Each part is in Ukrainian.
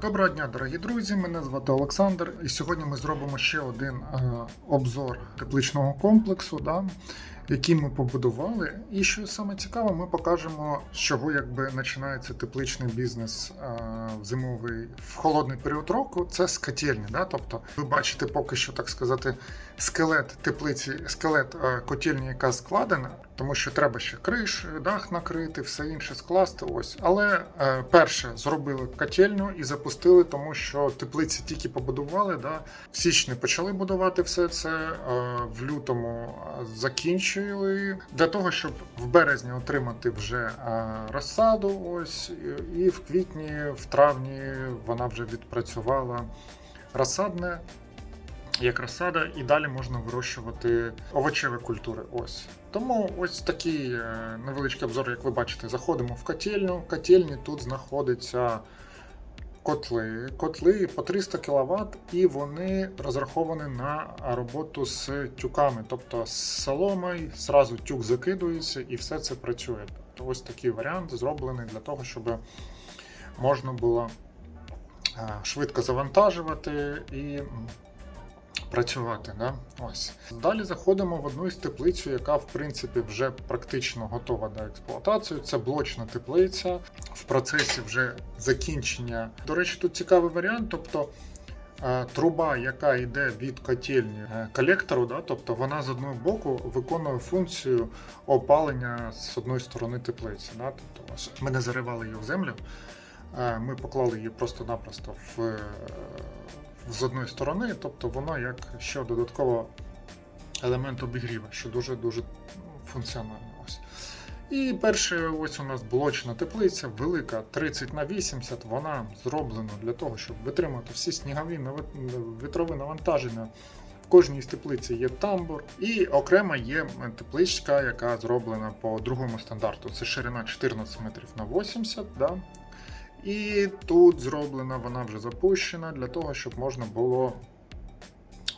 Доброго дня, дорогі друзі! Мене звати Олександр, і сьогодні ми зробимо ще один е, обзор тепличного комплексу, да, який ми побудували. І що саме цікаве, ми покажемо, з чого якби починається тепличний бізнес е, в зимовий в холодний період року. Це з котельні. Да? Тобто, ви бачите поки що так сказати скелет теплиці, скелет е, котельні, яка складена, тому що треба ще криш, дах накрити, все інше скласти. Ось, але е, перше зробили котельню і запустили, тому що теплиці тільки побудували. Да? В січні почали будувати все це. В лютому е, закінчили для того, щоб в березні отримати вже е, розсаду. Ось і- в квітні, в травні вона вже відпрацювала розсадне як розсада, і далі можна вирощувати овочеві культури. Ось. Тому ось такий е, невеличкий обзор, як ви бачите, заходимо в котельню. В котельні тут знаходяться котли. Котли по 300 кВт, і вони розраховані на роботу з тюками. Тобто з соломою, зразу тюк закидується і все це працює. Тобто ось такий варіант зроблений для того, щоб можна було е, швидко завантажувати і працювати. Да? Ось. Далі заходимо в одну із теплиць, яка в принципі вже практично готова до експлуатації. Це блочна теплиця в процесі вже закінчення. До речі, тут цікавий варіант. тобто е, Труба, яка йде від котельні е, колектору, да, тобто вона з одного боку виконує функцію опалення з одної сторони теплиці. Да, тобто ми не заривали її в землю, е, ми поклали її просто-напросто в, з одної сторони, тобто воно як ще додатково елемент обігріва, що дуже дуже функціонально. Ось. І перше, ось у нас блочна теплиця, велика 30 на 80, вона зроблена для того, щоб витримати всі снігові вітрові навантаження. В кожній з теплиці є тамбур, і окремо є тепличка, яка зроблена по другому стандарту. Це ширина 14 метрів на 80. Да? І тут зроблена, вона вже запущена для того, щоб можна було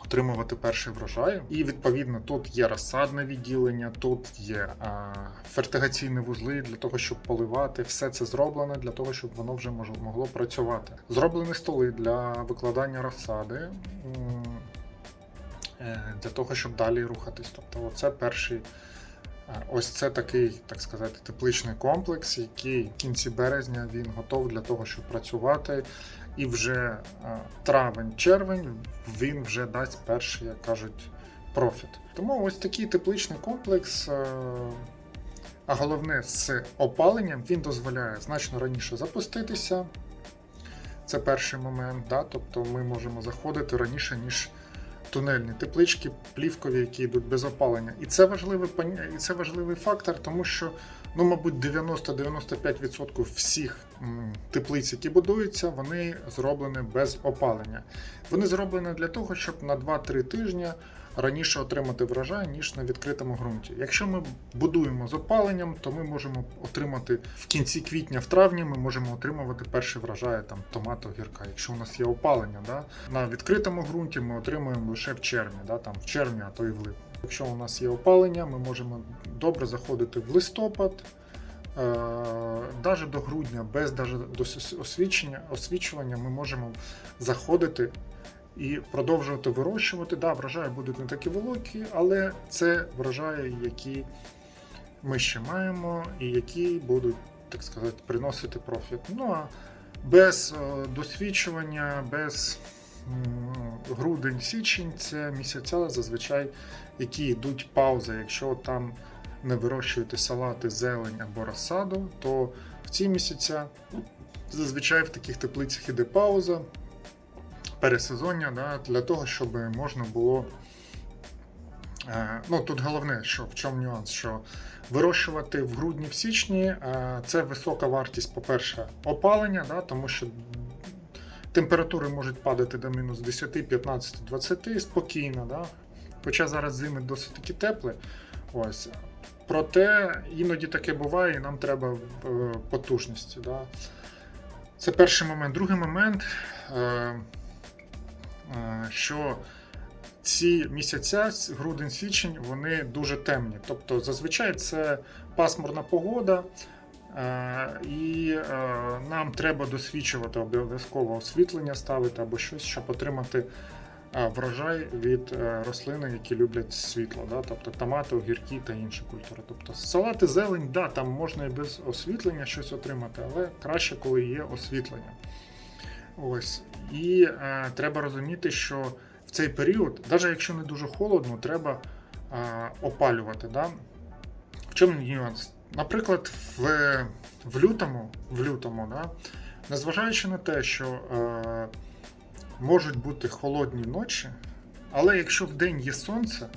отримувати перший врожай. І відповідно тут є розсадне відділення, тут є а, фертигаційні вузли для того, щоб поливати. Все це зроблено для того, щоб воно вже могло працювати. Зроблені столи для викладання розсади. е, Для того, щоб далі рухатись. Тобто, це перший Ось це такий, так сказати, тепличний комплекс, який в кінці березня він готов для того, щоб працювати. І вже травень-червень він вже дасть перший, як кажуть, профіт. Тому ось такий тепличний комплекс. А головне з опаленням він дозволяє значно раніше запуститися. Це перший момент, да? тобто ми можемо заходити раніше, ніж тунельні теплички плівкові, які йдуть без опалення. І це важливий і це важливий фактор, тому що, ну, мабуть, 90-95% всіх теплиць, які будуються, вони зроблені без опалення. Вони зроблені для того, щоб на 2-3 тижні раніше отримати врожай, ніж на відкритому ґрунті. Якщо ми будуємо з опаленням, то ми можемо отримати в кінці квітня, в травні, ми можемо отримувати перші врожаї там томату, гірка. Якщо у нас є опалення, да? на відкритому ґрунті ми отримуємо лише в червні, да? там в червні, а то і в липні. Якщо у нас є опалення, ми можемо добре заходити в листопад. Навіть до грудня, без даже до освічення, освічування, ми можемо заходити і продовжувати вирощувати. Да, врожаї будуть не такі великі, але це врожаї, які ми ще маємо, і які будуть, так сказати, приносити профіт. Ну а без е, досвідчування, без грудень-січень це місяця зазвичай, які йдуть паузи. Якщо там не вирощуєте салати, зелень або розсаду, то в ці місяця зазвичай в таких теплицях іде пауза, пересезоння, да, для того, щоб можна було. Е, Ну, тут головне, що в чому нюанс, що вирощувати в грудні в січні е, це висока вартість, по-перше, опалення, да, тому що температури можуть падати до мінус 10, 15, 20 спокійно. Да. Хоча зараз зими досить таки теплі. Ось. Проте іноді таке буває, і нам треба е, потужності. Да. Це перший момент. Другий момент, е, що ці місяця, грудень-січень, вони дуже темні. Тобто зазвичай це пасмурна погода, Е, І е, нам треба досвідчувати обов'язково освітлення ставити або щось, щоб отримати е, врожай від е, рослини, які люблять світло, да? тобто томати, огірки та інші культури. Тобто салати, зелень, да, там можна і без освітлення щось отримати, але краще, коли є освітлення. Ось. І е, треба розуміти, що в цей період, навіть якщо не дуже холодно, треба е, опалювати. Да? В чому нюанс? Наприклад, в, в лютому, в лютому да, незважаючи на те, що е, можуть бути холодні ночі, але якщо в день є сонце,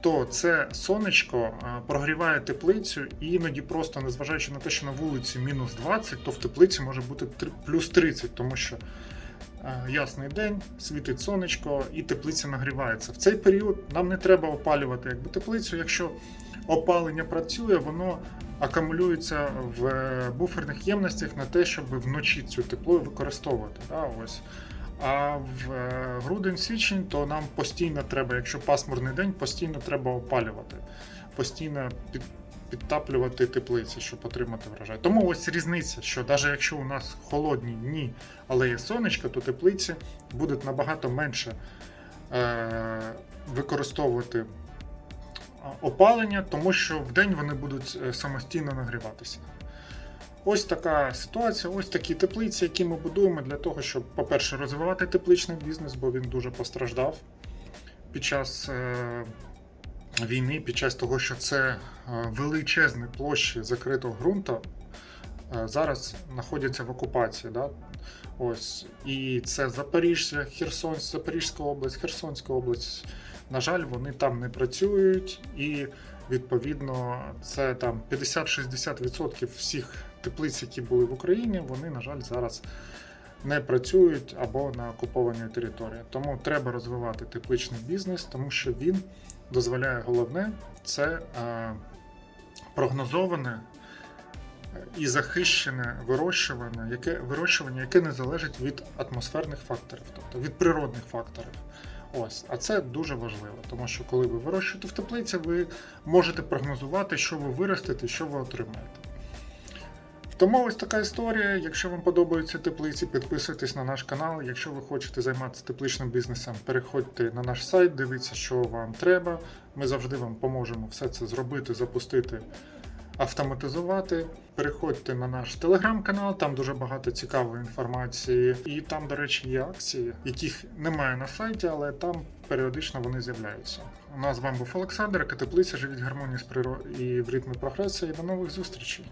то це сонечко е, прогріває теплицю, і іноді просто, незважаючи на те, що на вулиці мінус 20, то в теплиці може бути плюс 30, тому що е, ясний день, світить сонечко і теплиця нагрівається. В цей період нам не треба опалювати якби, теплицю. Якщо опалення працює, воно акумулюється в е, буферних ємностях на те, щоб вночі цю тепло використовувати. Да, ось. А в е, грудень-січень то нам постійно треба, якщо пасмурний день, постійно треба опалювати, постійно під, підтаплювати теплиці, щоб отримати врожай. Тому ось різниця, що навіть якщо у нас холодні дні, але є сонечко, то теплиці будуть набагато менше е, використовувати опалення, тому що в день вони будуть е, самостійно нагріватися. Ось така ситуація, ось такі теплиці, які ми будуємо для того, щоб, по-перше, розвивати тепличний бізнес, бо він дуже постраждав під час е, війни, під час того, що це е, величезні площі закритого ґрунту е, зараз знаходяться в окупації. Да? Ось. І це Запоріжжя, Херсон, Запорізька область, Херсонська область. На жаль, вони там не працюють, і відповідно це там 50-60% всіх теплиць, які були в Україні, вони, на жаль, зараз не працюють або на окупованій території. Тому треба розвивати тепличний бізнес, тому що він дозволяє головне це е, прогнозоване і захищене вирощування, яке вирощування, яке не залежить від атмосферних факторів, тобто від природних факторів. Ось, а це дуже важливо, тому що коли ви вирощуєте в теплиці, ви можете прогнозувати, що ви виростете, що ви отримаєте. Тому ось така історія. Якщо вам подобаються теплиці, підписуйтесь на наш канал. Якщо ви хочете займатися тепличним бізнесом, переходьте на наш сайт, дивіться, що вам треба. Ми завжди вам поможемо все це зробити, запустити, автоматизувати. Переходьте на наш телеграм-канал, там дуже багато цікавої інформації. І там, до речі, є акції, яких немає на сайті, але там періодично вони з'являються. У нас з вами був Олександр, яка теплиця живіть гармонії з природою і в ритмі прогресу. І до нових зустрічей.